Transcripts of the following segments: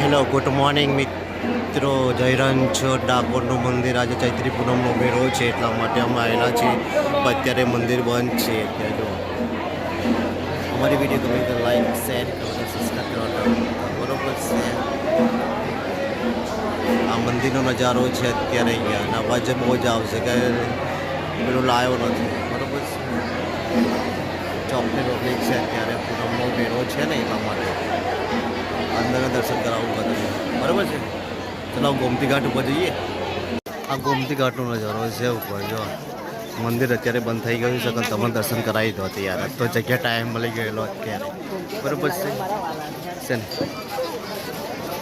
Hello good morning મિત્રો. જયરાન છો. ડાકોરનું મંદિર આજે ચૈત્રી પૂનમનો મેળો છે, એટલા માટે અમે આવેલા છીએ. અત્યારે મંદિર બંધ છે અત્યારે જો. અમારી વીડિયો ગમે તો લાઈક શેર કરો સબસ્ક્રાઈબ કરો. બરોબર છે. આ મંદિરનો નજારો છે અત્યારે અહીંયા. અવાજ બહુ જ આવશે કે પેલો લાયો નથી. બરોબર છે. ચોકલેટ પબ્લિક છે અત્યારે પૂનમનો મેળો છે ને, એટલા માટે. અંદરના દર્શન કરાવવું બધું બરાબર છે ચલો ગોમતી ઘાટ ઉપર જઈએ આ ગોમતી ઘાટનો નજારો છે ઉપર જો મંદિર અત્યારે બંધ થઈ ગયું છે પણ તમને દર્શન કરાવી દો યાર તો જગ્યા ટાઈમ મળી ગયેલો અત્યારે બરાબર છે છે ને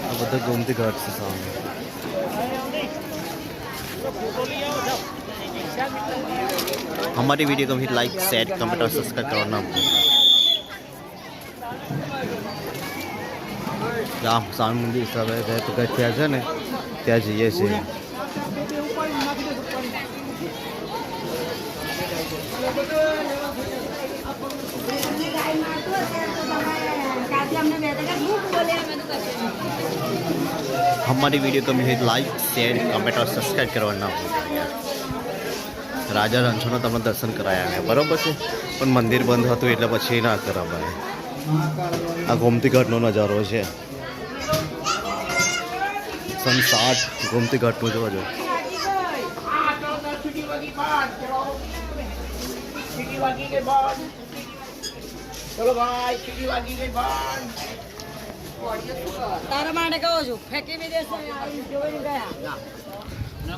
આ બધો ગોમતી ઘાટ છે સામે हमारी वीडियो को भी लाइक शेयर कमेंट और सब्सक्राइब करना ગામ સ્વામી મંદિર હવે પગથિયા છે ને ત્યાં જઈએ છીએ हमारी वीडियो को भी लाइक शेयर कमेंट और सब्सक्राइब करवाना રાજા રણછોડના તમને દર્શન કરાયા ગયા બરાબર છે પણ મંદિર બંધ હતું એટલે પછી ના કરાવાય આ ગોમતી ઘાટનો નજારો છે सनसाट गोमती घाट पहुँचे हुआ चलो भाई के माने जो भी जो भी गया ना ना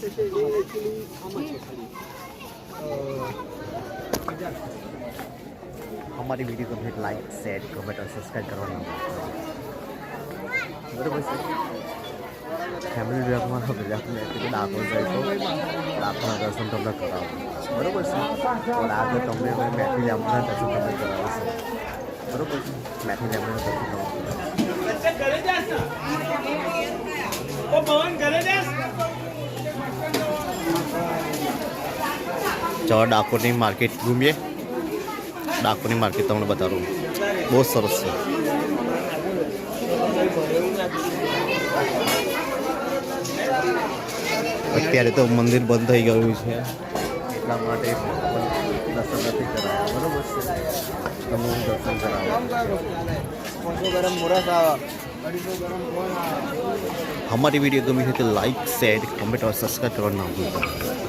છું બી દેશે આવી જોઈને ગયા અમારી વીડિયો તમને લાઈક શેર કમેન્ટ અને સબસ્ક્રાઈબ કરવાનું બરાબર છે? ફેમિલી બ્લોગમાં બ્લોગને એટલે ડાકોર જાય તો ડાકોરના દર્શન તમને કરાવો. બરાબર છે? और આગળ તમને અમે મેથી લેમ્બના દર્શન તમને કરાવીશું બરાબર છે? મેથી લેમ્બના દર્શન તમને ઘરે જાસ પવન ઘરે જાસ ચાલો ડાકોરની માર્કેટ ઘૂમીએ ડાકોરની માર્કેટ તમને બતાવું બહુ સરસ છે અત્યારે તો મંદિર બંધ થઈ ગયું છે એટલા માટે દર્શન નથી કરાયા બરોબર છે તમે દર્શન કરાવો ગરમ મોરસ આવે हमारी वीडियो गमी है तो लाइक शेयर कमेंट और सब्सक्राइब करना ना भूलता જો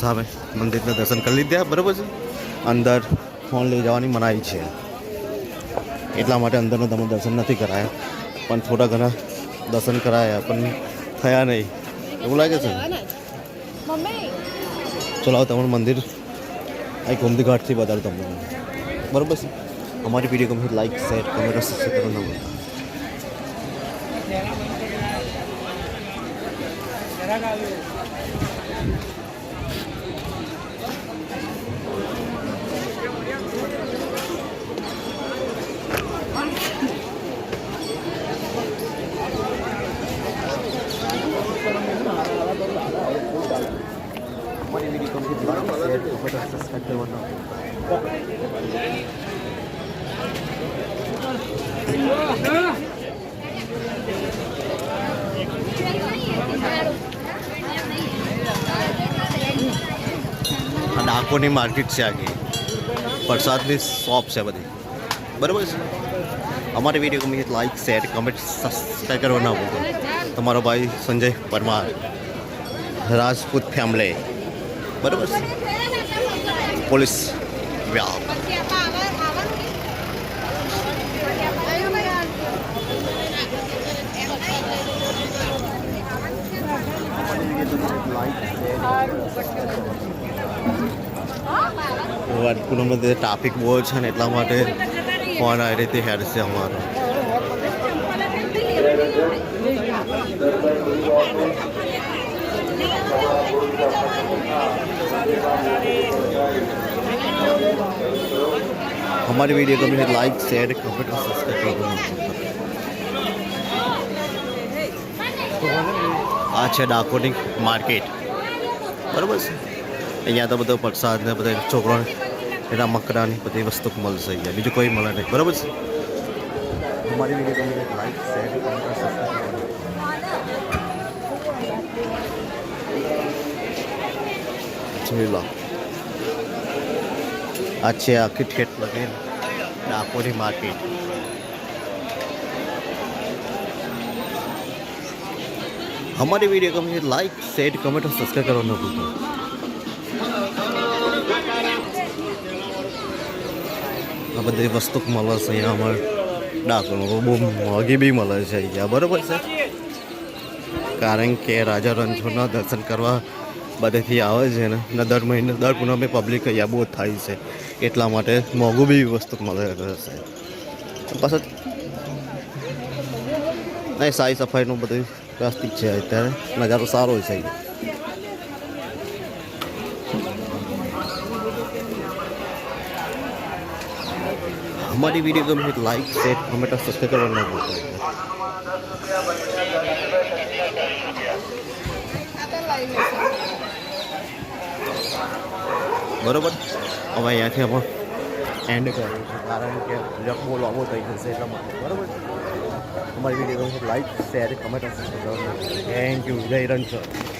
સામે મંદિરના દર્શન કરી લીધા, બરાબર છે? અંદર ફોન લઈ જવાની મનાઈ છે. એટલા માટે અંદરનો તમે દર્શન નથી કરાયા. પણ થોડા ઘણા દર્શન કરાયા, પણ થયા નહીં. એવું લાગે છે? ચલો, હવે તમારું મંદિર અહીં ગોમતી ઘાટથી બતાવું તમને. બરાબર છે? અમારી વીડિયો ગમે લાઈક શેર કમેન્ટ સબસ્ક્રાઈબ કરવાનું ના ભૂલતા और सब्सक्राइब करना આ ડાકોરની માર્કેટ છે આખી પ્રસાદની શોપ છે બધી બરાબર છે અમારી વિડીયો ગમી તો લાઈક શેર કમેન્ટ સબસ્ક્રાઈબ કરવા ના ભૂલતો તમારો ભાઈ સંજય પરમાર રાજપૂત ફેમિલી બરાબર છે polis. Yeah. टाफिक एट फ़ोन आई रीते हेर से अमार हमारी वीडियो को मुझे लाइक शेयर कमेंट और सब्सक्राइब करना આ છે ડાકોરની માર્કેટ બરાબર છે અહીંયા તો બધો પ્રસાદ ને બધા છોકરાને એના મકડાની બધી વસ્તુ મળશે અહીંયા બીજું કોઈ મળે નહીં બરાબર છે અમારી વિડીયો ગમે તો લાઈક શેર કમેન્ટ અને સબસ્ક્રાઇબ જોઈ લો આ છે આખી ઠેઠ લગીન ડાકોરી માર્કેટ અમારી વીડિયો ગમે લાઈક, શેર, કમેન્ટ અને સબસ્ક્રાઈબ કરવાનું ભૂલતો. આ બધી વસ્તુ મળે છે અહીંયા અમારે ડાકોરમાં બહુ મોંઘી બી મળે છે અહીંયા. બરાબર છે? કારણ કે રાજા રણછોડના દર્શન કરવા બધેથી આવે છે ને. દર મહિને, દર પૂનમે પબ્લિક અહીંયા બહુ થાય છે. એટલા માટે મોંઘું બી વસ્તુ મળે રહેશે પાછળ નહીં સાઈ સફાઈનું બધું વ્યવસ્થિત છે અત્યારે. નજારો સારો છે. અમારી વીડિયો ગમે લાઈક શેર કમેન્ટ સબસ્ક્રાઈબ કરવા ના ભૂલતા. બરોબર? હવે અહીંયાથી અમે એન્ડ કર્યું છીએ કારણ કે બહુ લાંબો થઈ જશે એટલા માટે બરાબર અમારી video like share comment thank you જય રણછોડ